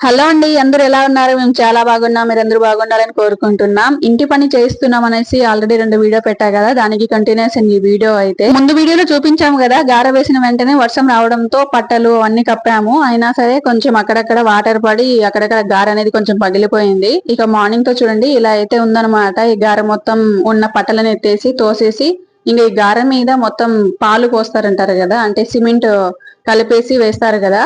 Hello అండి అందరు ఎలా ఉన్నారు? మేము చాలా బాగున్నాం మీరు అందరూ బాగుండాలని కోరుకుంటున్నాం. ఇంటి పని చేస్తున్నాం అనేసి ఆల్రెడీ రెండు వీడియో పెట్టా కదా దానికి కంటిన్యూస్ ఈ వీడియో అయితే. ముందు వీడియోలో చూపించాము కదా గార వేసిన వెంటనే వర్షం రావడంతో పట్టలు అన్ని కప్పాము. అయినా సరే కొంచెం అక్కడక్కడ వాటర్ పడి అక్కడక్కడ గార అనేది కొంచెం పగిలిపోయింది. ఇక మార్నింగ్తో చూడండి ఇలా అయితే ఉందన్నమాట. ఈ గార మొత్తం ఉన్న పట్టలను ఎత్తేసి తోసేసి ఇంకా ఈ గార మీద మొత్తం పాలు పోస్తారంటారు కదా అంటే సిమెంట్ కలిపేసి వేస్తారు కదా.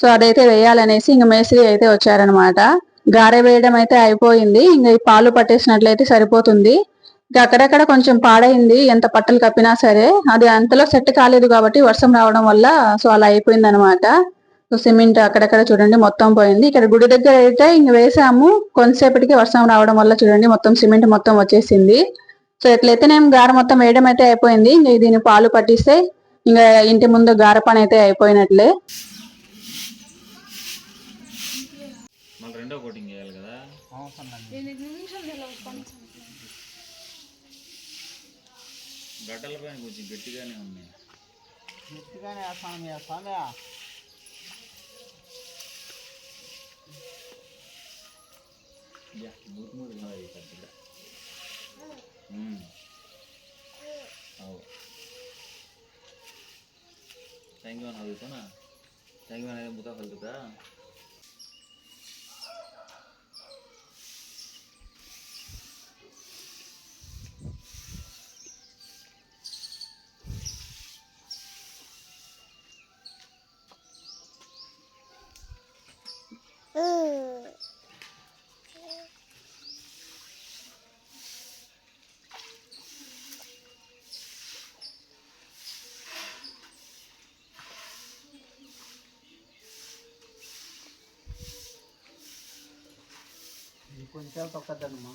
సో అదైతే వేయాలనేసి ఇంక మేస్త్రి అయితే వచ్చారనమాట. గారె వేయడం అయితే అయిపోయింది. ఇంకా ఈ పాలు పట్టేసినట్లయితే సరిపోతుంది. అక్కడక్కడ కొంచెం పాడైంది. ఎంత పట్టలు కప్పినా సరే అది అంతలో సెట్ కాలేదు కాబట్టి వర్షం రావడం వల్ల సో అలా అయిపోయింది అనమాట సో సిమెంట్ అక్కడక్కడ చూడండి మొత్తం పోయింది. ఇక్కడ గుడి దగ్గర అయితే ఇంక వేసాము. కొంతసేపటికి వర్షం రావడం వల్ల చూడండి మొత్తం సిమెంట్ మొత్తం వచ్చేసింది. సో ఎట్లయితే నేను గార మొత్తం వేయడం అయితే అయిపోయింది. ఇంకా దీన్ని పాలు పట్టిస్తే ఇంకా ఇంటి ముందు గార పని అయితే అయిపోయినట్లే మళ్ళీ రెండో కోటింగ్ వేయాలి కదా? గడ్డల పైన కొంచెం గట్టిగానే ఉన్నాయి గట్టిగానే వేస్తాను మీ స్వామి యా, మూడు మూడు కావాలి కరెక్ట్గా మ్మ్. అవు. ట్యాంక్ అది పోనా ట్యాంక్ అనేది ముతా కలుగుతా ಗೊಂಜಾಳ ಪಕ್ಕದಮ್ಮ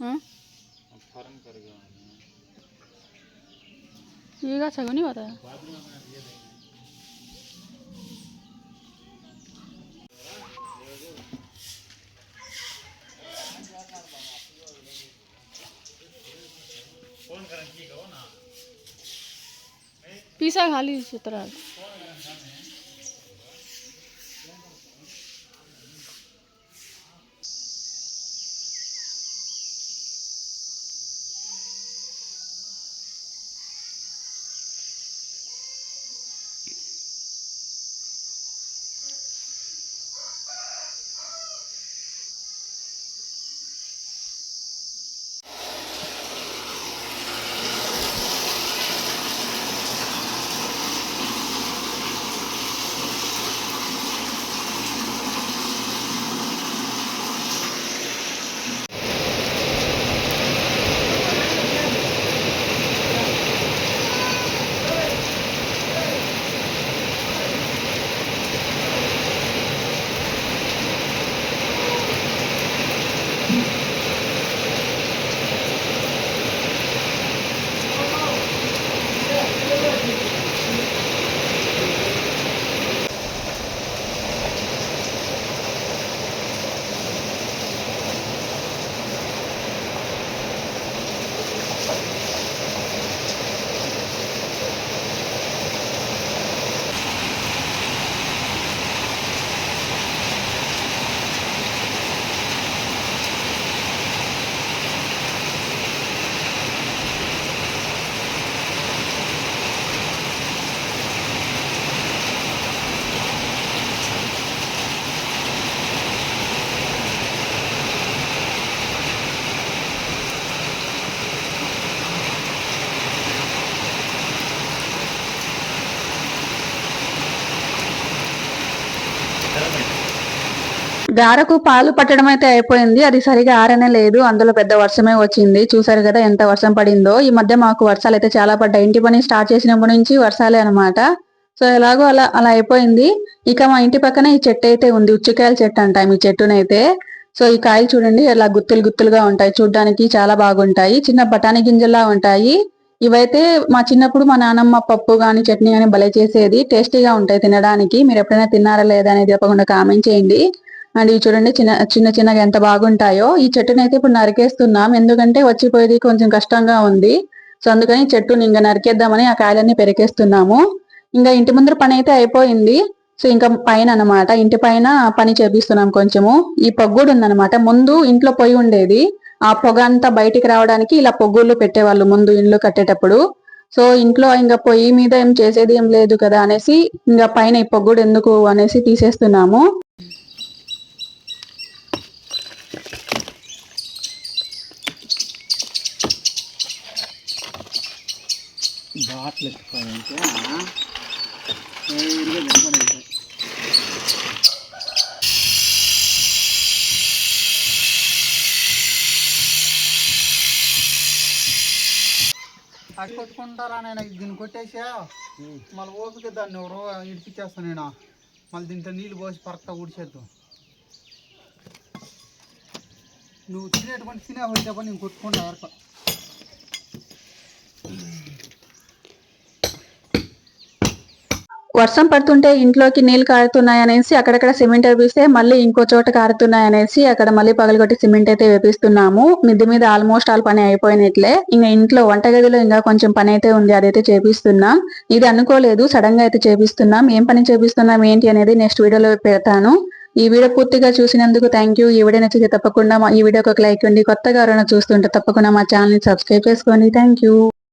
ಹ್ಞೂ ಈಗ ಸಗಣಿ ಹೋದ शीशा खाली सुतरा గారకు పాలు పట్టడం అయితే అయిపోయింది. అది సరిగా ఆరనే లేదు. అందులో పెద్ద వర్షమే వచ్చింది. చూసారు కదా ఎంత వర్షం పడిందో. ఈ మధ్య మాకు వర్షాలు అయితే చాలా పడ్డాయి. ఇంటి పని స్టార్ట్ చేసినప్పటి నుంచి వర్షాలే అన్నమాట. సో ఎలాగో అలా అలా అయిపోయింది. ఇక మా ఇంటి పక్కన ఈ చెట్టు అయితే ఉంది. ఉచ్చికాయల చెట్టు అంటాం ఈ చెట్టునైతే. సో ఈ కాయలు చూడండి. ఇలా గుత్తులు గుత్తులుగా ఉంటాయి. చూడ్డానికి చాలా బాగుంటాయి. చిన్న బఠానీ గింజల్లా ఉంటాయి. ఇవైతే మా చిన్నప్పుడు మా నానమ్మ పప్పు గాని చట్నీ గాని భలే చేసేది. టేస్టీగా ఉంటాయి తినడానికి. మీరు ఎప్పుడైనా తిన్నారా లేదా అనేది తప్పకుండా కామెంట్ చేయండి. అండ్ ఇవి చూడండి చిన్న చిన్న చిన్నగా ఎంత బాగుంటాయో. ఈ చెట్టుని అయితే ఇప్పుడు నరికేస్తున్నాం. ఎందుకంటే వచ్చిపోయేది కొంచెం కష్టంగా ఉంది. సో అందుకని చెట్టుని ఇంకా నరికేద్దామని ఆ కాయలన్నీ పెరికేస్తున్నాము. ఇంకా ఇంటి ముందర పని అయితే అయిపోయింది. సో ఇంకా పైన అన్నమాట ఇంటి పైన పని చేపిస్తున్నాం కొంచెము. ఈ పొగ్గుడు ఉందన్నమాట ముందు ఇంట్లో పొయ్యి ఉండేది. ఆ పొగ అంతా బయటికి రావడానికి ఇలా పొగ్గుళ్ళు పెట్టేవాళ్ళు ముందు ఇల్లు కట్టేటప్పుడు. సో ఇంట్లో ఇంకా పొయ్యి మీద ఏం చేసేది ఏం లేదు కదా అనేసి ఇంకా పైన ఈ పొగ్గుడు ఎందుకు అనేసి తీసేస్తున్నాము. బాట్లు ఎత్తుకోవాలంటే పెట్టుకోవాలంటే అది కొట్టుకుంటారా నేను? దీన్ని కొట్టేసా? మళ్ళీ ఓపిక దాన్ని ఎవరో ఇడిపించేస్తాను నేను. మళ్ళీ దీంట్లో నీళ్ళు పోసి పరక్తా ఊడిచేద్దాం. నువ్వు తినేటువంటి తినే పని నేను కొట్టుకుంటా వరకు వర్షం పడుతుంటే ఇంట్లోకి నీళ్ళు కారుతున్నాయి అనేసి అక్కడక్కడ సిమెంట్ వేపిస్తే మళ్ళీ ఇంకో చోట కారుతున్నాయి అనేసి అక్కడ మళ్ళీ పగలగొట్టి సిమెంట్ అయితే వేపిస్తున్నాము. మిద్ది మీద ఆల్మోస్ట్ ఆల్ పని అయిపోయినట్లే. ఇంకా ఇంట్లో వంటగదిలో ఇంకా కొంచెం పని అయితే ఉంది అదైతే చేపిస్తున్నాం. ఇది అనుకోలేదు సడన్గా అయితే చేపిస్తున్నాం. ఏం పని చేపిస్తున్నాం ఏంటి అనేది నెక్స్ట్ వీడియోలో పెడతాను. ఈ వీడియో పూర్తిగా చూసినందుకు థ్యాంక్ యూ ఈ వీడియో నచ్చితే తప్పకుండా మా ఈ వీడియోకి ఒక లైక్ ఉండి కొత్తగా ఎవరైనా చూస్తుంటే తప్పకుండా మా ఛానల్ని సబ్స్క్రైబ్ చేసుకోండి. Thank you